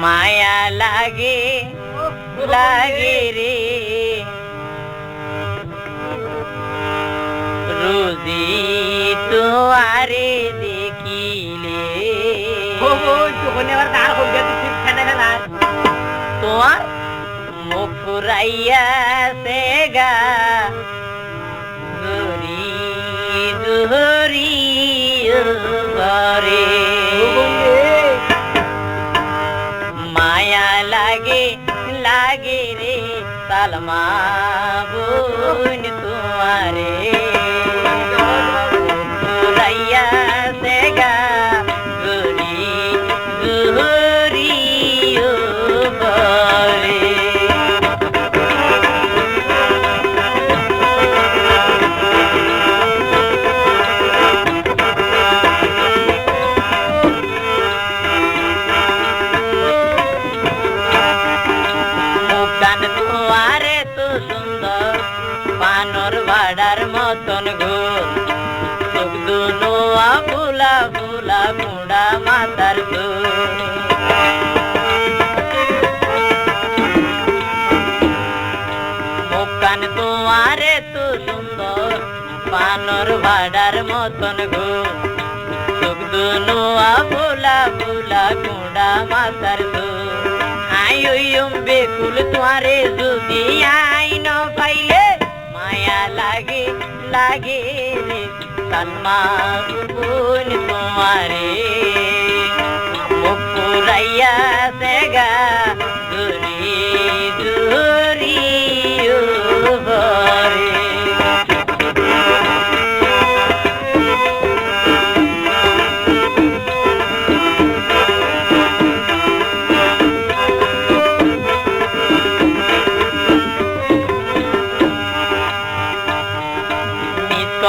মায়া লাগে লাগে রে। রোজি তোয়ারে দেখিলে। তোমার মুখ ফুরাইয়া সে গা। দুরি দুহরি ঘরে। লাগে রে সালমা বোন তোমারে। পানর বাড়ার মতন গোল চোখ দুনোয়া ফুলা ফুলা কুড়া মাথার গোল মুখান তোমারে তো সুন্দর পানর বাড়ার মতন গোল চোখ দুনোয়া ফুলা ফুলা কুড়া মাথার গোল আই ওইম বেকুল তোমারে যদি লাগে তন্মা তোমারে। সেগা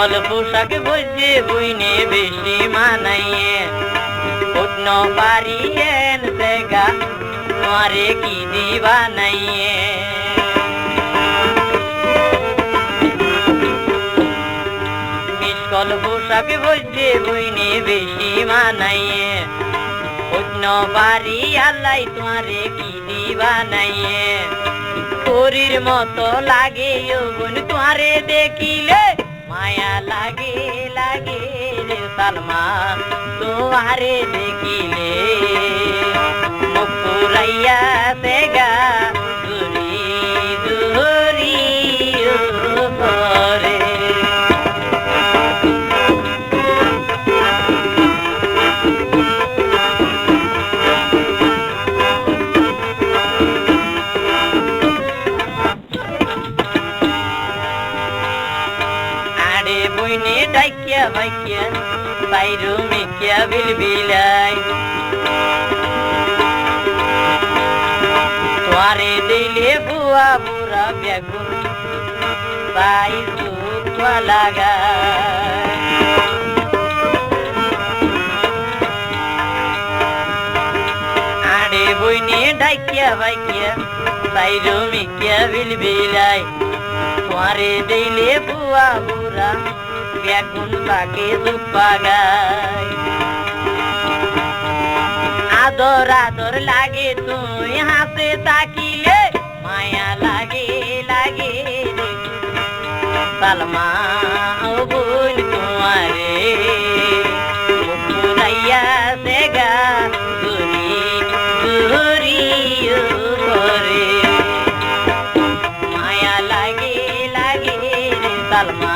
মিসকল পোশাক বইছে বইনে বেশি মানাইয়ে। উঠন পারিয়েন সেগা, তোমারে কি দিবা নাইয়ে মিসকল পোশাক বইছে বইনে বেশি মানাইয়ে। উঠন পারি আল্লাহ তোমারে কি দিবা নাইয়ে তোরির মতো লাগে বোন তোমারে দেখিলে মায়া লাগে লাগে রে সালমা তোমারে দেখিলে ডাইকিয়া বাইকিয়া বাইরু মিকিয়া বিলবিলাই। তোয়ারে দিলে বুয়া বুড়া বেগুন বাই সুখ লাগা আরে বইনে ডাইকিয়া বাইকিয়া বাইরু মিকিয়া বিলবিলাই। তোমারে দিলে বুয়া বুড়া বেগুন পাকে দুপা গায় আদর আদর লাগে, তুই হাসে তাকিলে মায়া লাগে লাগে সালমা বোন তোমারে মুকুরাইয়া সেগা দুরি দুরি করে মায়া লাগে লাগে সালমা